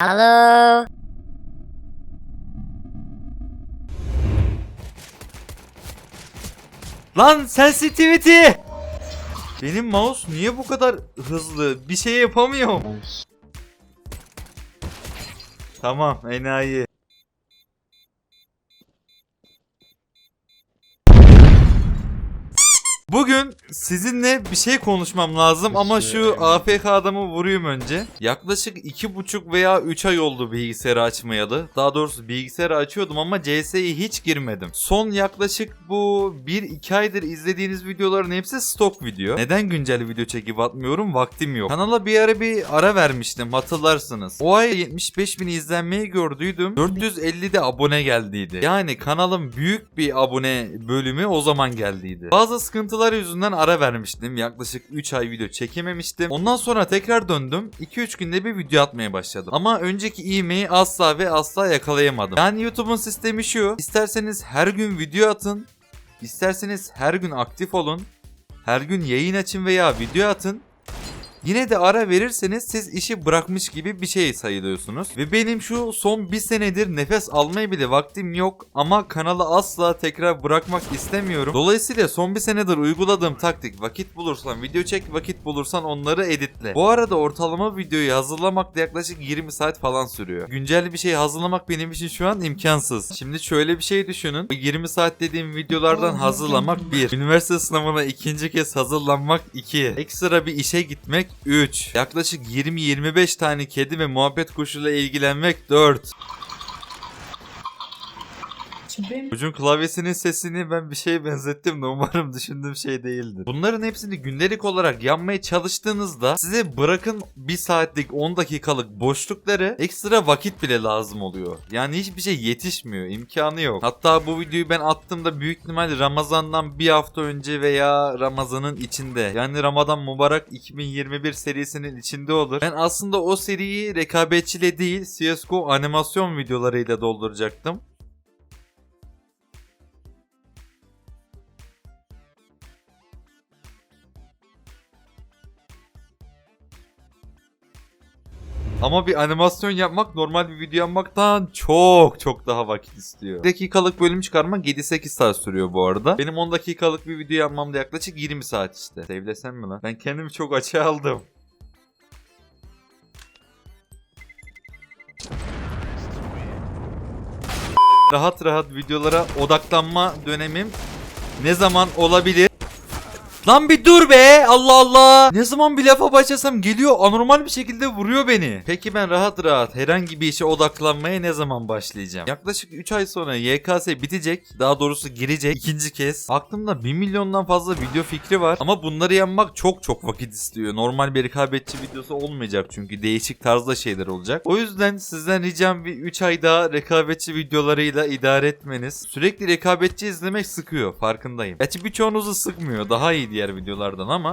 Alo. Lan sensitivity! Benim mouse niye bu kadar hızlı? Bir şey yapamıyorum. Tamam enayi. Bugün sizinle bir şey konuşmam lazım ama şu AFK adamı vurayım önce. Yaklaşık iki buçuk veya 3 ay oldu bilgisayarı açmayalı. Daha doğrusu bilgisayarı açıyordum ama CS'ye hiç girmedim. Son yaklaşık bu 1-2 aydır izlediğiniz videoların hepsi stok video. Neden güncel video çekip atmıyorum? Vaktim yok. Kanala bir ara bir ara vermiştim hatırlarsınız. O ay 75 bin izlenmeyi gördüydüm. 450 de abone geldiydi. Yani kanalın büyük bir abone bölümü o zaman geldiydi. Bazı sıkıntılar yüzünden ara vermiştim. Yaklaşık 3 ay video çekememiştim. Ondan sonra tekrar döndüm. 2-3 günde bir video atmaya başladım. Ama önceki ivmeyi asla ve asla yakalayamadım. Yani YouTube'un sistemi şu. İsterseniz her gün video atın. İsterseniz her gün aktif olun. Her gün yayın açın veya video atın. Yine de ara verirseniz siz işi bırakmış gibi bir şey sayılıyorsunuz. Ve benim şu son bir senedir nefes almaya bile vaktim yok ama kanalı asla tekrar bırakmak istemiyorum. Dolayısıyla son bir senedir uyguladığım taktik vakit bulursan video çek vakit bulursan onları editle. Bu arada ortalama videoyu hazırlamak da yaklaşık 20 saat falan sürüyor. Güncel bir şey hazırlamak benim için şu an imkansız. Şimdi şöyle bir şey düşünün. Bu 20 saat dediğim videolardan hazırlamak 1. Üniversite sınavına ikinci kez hazırlanmak 2. Ekstra bir işe gitmek 3. Yaklaşık 20-25 tane kedi ve muhabbet kuşuyla ilgilenmek 4. Çocuğun klavyesinin sesini ben bir şeye benzettim de umarım düşündüğüm şey değildir. Bunların hepsini gündelik olarak yapmaya çalıştığınızda size bırakın 1 saatlik 10 dakikalık boşlukları ekstra vakit bile lazım oluyor. Yani hiçbir şey yetişmiyor. imkanı yok. Hatta bu videoyu ben attığımda büyük ihtimal Ramazan'dan bir hafta önce veya Ramazan'ın içinde. Yani Ramazan Mübarek 2021 serisinin içinde olur. Ben aslında o seriyi rekabetçiyle değil CSGO animasyon videolarıyla dolduracaktım. Ama bir animasyon yapmak normal bir video yapmaktan çok çok daha vakit istiyor. Dakikalık bölüm çıkarmak 7-8 saat sürüyor bu arada. Benim 10 dakikalık bir video yapmamda yaklaşık 20 saat işte. Sevlesem mi lan? Ben kendimi çok açığa aldım. Rahat rahat videolara odaklanma dönemim ne zaman olabilir? Lan bir dur be Allah Allah. Ne zaman bir lafa başlasam geliyor anormal bir şekilde vuruyor beni. Peki ben rahat rahat herhangi bir işe odaklanmaya ne zaman başlayacağım? Yaklaşık 3 ay sonra YKS bitecek. Daha doğrusu girecek ikinci kez. Aklımda 1 milyondan fazla video fikri var. Ama bunları yapmak çok çok vakit istiyor. Normal bir rekabetçi videosu olmayacak çünkü değişik tarzda şeyler olacak. O yüzden sizden ricam bir 3 ay daha rekabetçi videolarıyla idare etmeniz. Sürekli rekabetçi izlemek sıkıyor farkındayım. Gerçi birçoğunuzu sıkmıyor. Daha iyi diğer videolardan ama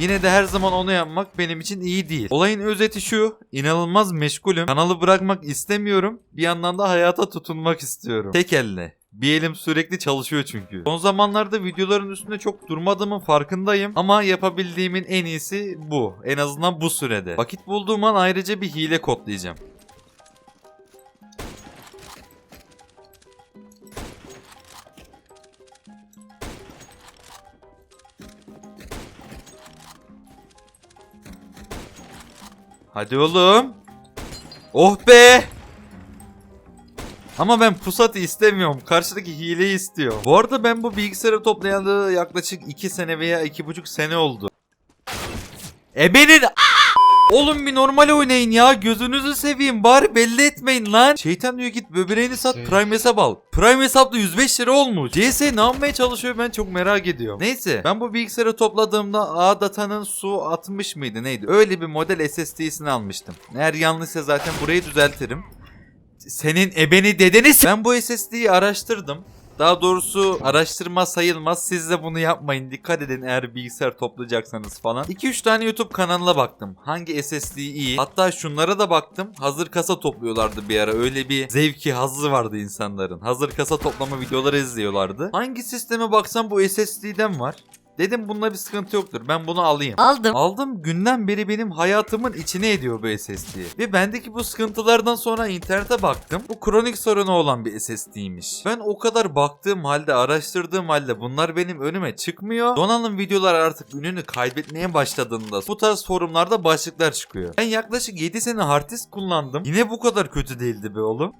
Yine de her zaman onu yapmak benim için iyi değil. Olayın özeti şu. inanılmaz meşgulüm. Kanalı bırakmak istemiyorum. Bir yandan da hayata tutunmak istiyorum. Tek elle. Bir elim sürekli çalışıyor çünkü. Son zamanlarda videoların üstünde çok durmadığımın farkındayım. Ama yapabildiğimin en iyisi bu. En azından bu sürede. Vakit bulduğum an ayrıca bir hile kodlayacağım. Hadi oğlum. Oh be. Ama ben pusatı istemiyorum. Karşıdaki hileyi istiyor. Bu arada ben bu bilgisayarı toplayalı yaklaşık 2 sene veya 2,5 sene oldu. Ebenin Oğlum bir normal oynayın ya. Gözünüzü seveyim. Bari belli etmeyin lan. Şeytan diyor git böbreğini sat. Prime hesap al. Prime hesapla 105 lira olmuş. CS ne yapmaya çalışıyor ben çok merak ediyorum. Neyse ben bu bilgisayarı topladığımda A datanın su 60 mıydı neydi? Öyle bir model SSD'sini almıştım. Eğer yanlışsa zaten burayı düzeltirim. Senin ebeni dedeniz. Ben bu SSD'yi araştırdım. Daha doğrusu araştırma sayılmaz. Siz de bunu yapmayın. Dikkat edin eğer bilgisayar toplayacaksanız falan. 2-3 tane YouTube kanalına baktım. Hangi SSD iyi? Hatta şunlara da baktım. Hazır kasa topluyorlardı bir ara. Öyle bir zevki, hazzı vardı insanların. Hazır kasa toplama videoları izliyorlardı. Hangi sisteme baksam bu SSD'den var. Dedim bunda bir sıkıntı yoktur. Ben bunu alayım. Aldım. Aldım günden beri benim hayatımın içine ediyor bu SSD. Ve bendeki bu sıkıntılardan sonra internete baktım. Bu kronik sorunu olan bir SSD'ymiş. Ben o kadar baktığım halde araştırdığım halde bunlar benim önüme çıkmıyor. Donanım videolar artık ününü kaybetmeye başladığında bu tarz forumlarda başlıklar çıkıyor. Ben yaklaşık 7 sene hard disk kullandım. Yine bu kadar kötü değildi be oğlum.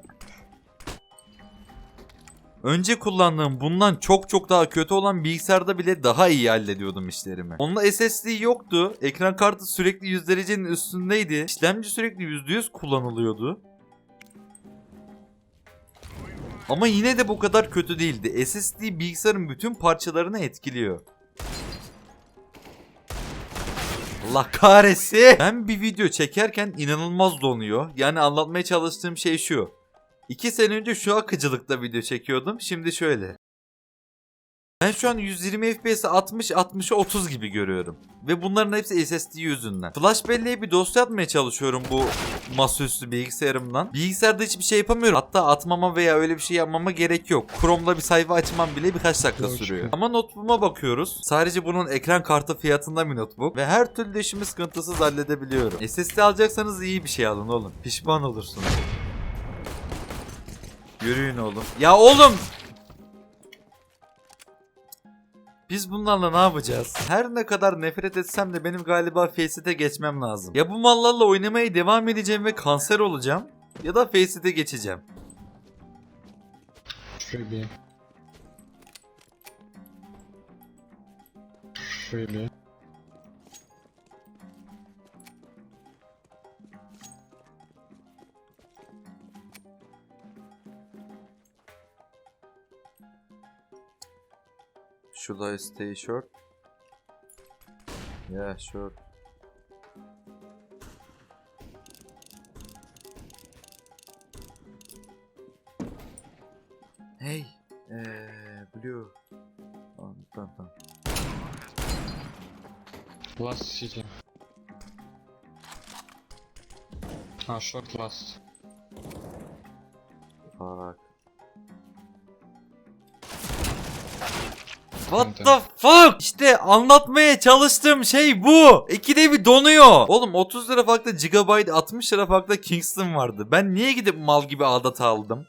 Önce kullandığım bundan çok çok daha kötü olan bilgisayarda bile daha iyi hallediyordum işlerimi. Onda SSD yoktu. Ekran kartı sürekli 100 derecenin üstündeydi. İşlemci sürekli %100 kullanılıyordu. Ama yine de bu kadar kötü değildi. SSD bilgisayarın bütün parçalarını etkiliyor. Allah kahretsin. Ben bir video çekerken inanılmaz donuyor. Yani anlatmaya çalıştığım şey şu. 2 sene önce şu akıcılıkta video çekiyordum. Şimdi şöyle. Ben şu an 120 FPS 60 60'a 30 gibi görüyorum. Ve bunların hepsi SSD yüzünden. Flash belleğe bir dosya atmaya çalışıyorum bu masaüstü bilgisayarımdan. Bilgisayarda hiçbir şey yapamıyorum. Hatta atmama veya öyle bir şey yapmama gerek yok. Chrome'da bir sayfa açmam bile birkaç dakika sürüyor. Ama notebook'uma bakıyoruz. Sadece bunun ekran kartı fiyatında bir notebook. Ve her türlü işimi sıkıntısız halledebiliyorum. SSD alacaksanız iyi bir şey alın oğlum. Pişman olursunuz. Yürüyün oğlum. Ya oğlum! Biz bunlarla ne yapacağız? Her ne kadar nefret etsem de benim galiba Facet'e geçmem lazım. Ya bu mallarla oynamaya devam edeceğim ve kanser olacağım ya da Facet'e geçeceğim. Şöyle. Şöyle. Should I stay short? Yeah, short. Hey, eee, blue. Tamam, tamam, tamam. Last city. А, short last. Fuck. What the fuck? İşte anlatmaya çalıştığım şey bu. İkide bir donuyor. Oğlum 30 lira farklı Gigabyte 60 lira farklı Kingston vardı. Ben niye gidip mal gibi adat aldım?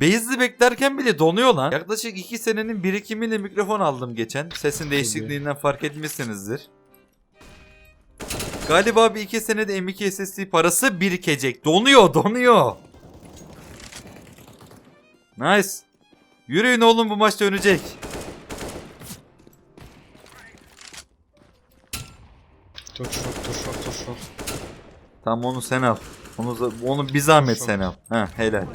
Base'li beklerken bile donuyor lan. Yaklaşık 2 senenin birikimiyle mikrofon aldım geçen. Sesin değişikliğinden fark etmişsinizdir. Galiba bir 2 senede M2 SSD parası birikecek. Donuyor donuyor. Nice. Yürüyün oğlum bu maç dönecek. Short, too short, too short. Tamam onu sen al. Onu, onu bir zahmet sen al. Ha helal.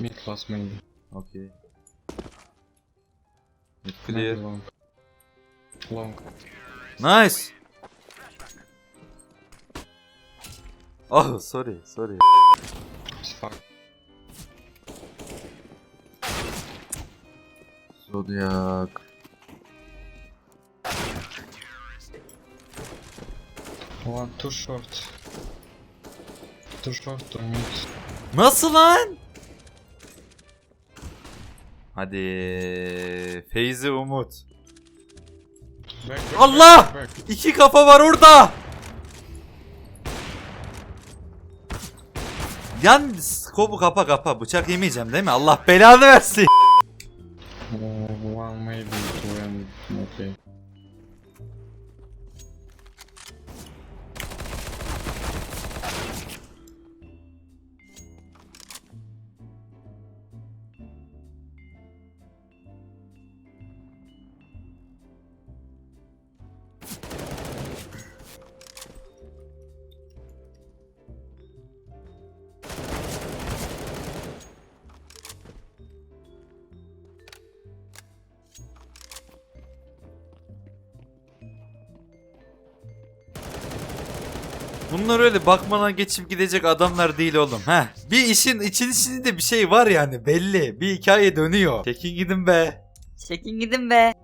Mid last maybe. Okey. Mid clear. long. Long. Nice. Oh sorry sorry. Zodiac. One, too short. Too short, too mid. Nasıl lan? Hadi. Feyzi Umut. Back, back, Allah! back, back. İki kafa var orada. Yan skobu kapa kapa. Bıçak yemeyeceğim değil mi? Allah belanı versin. Mm-hmm. Bunlar öyle bakmadan geçip gidecek adamlar değil oğlum. Heh. Bir işin için içinde bir şey var yani belli. Bir hikaye dönüyor. Çekin gidin be. Çekin gidin be.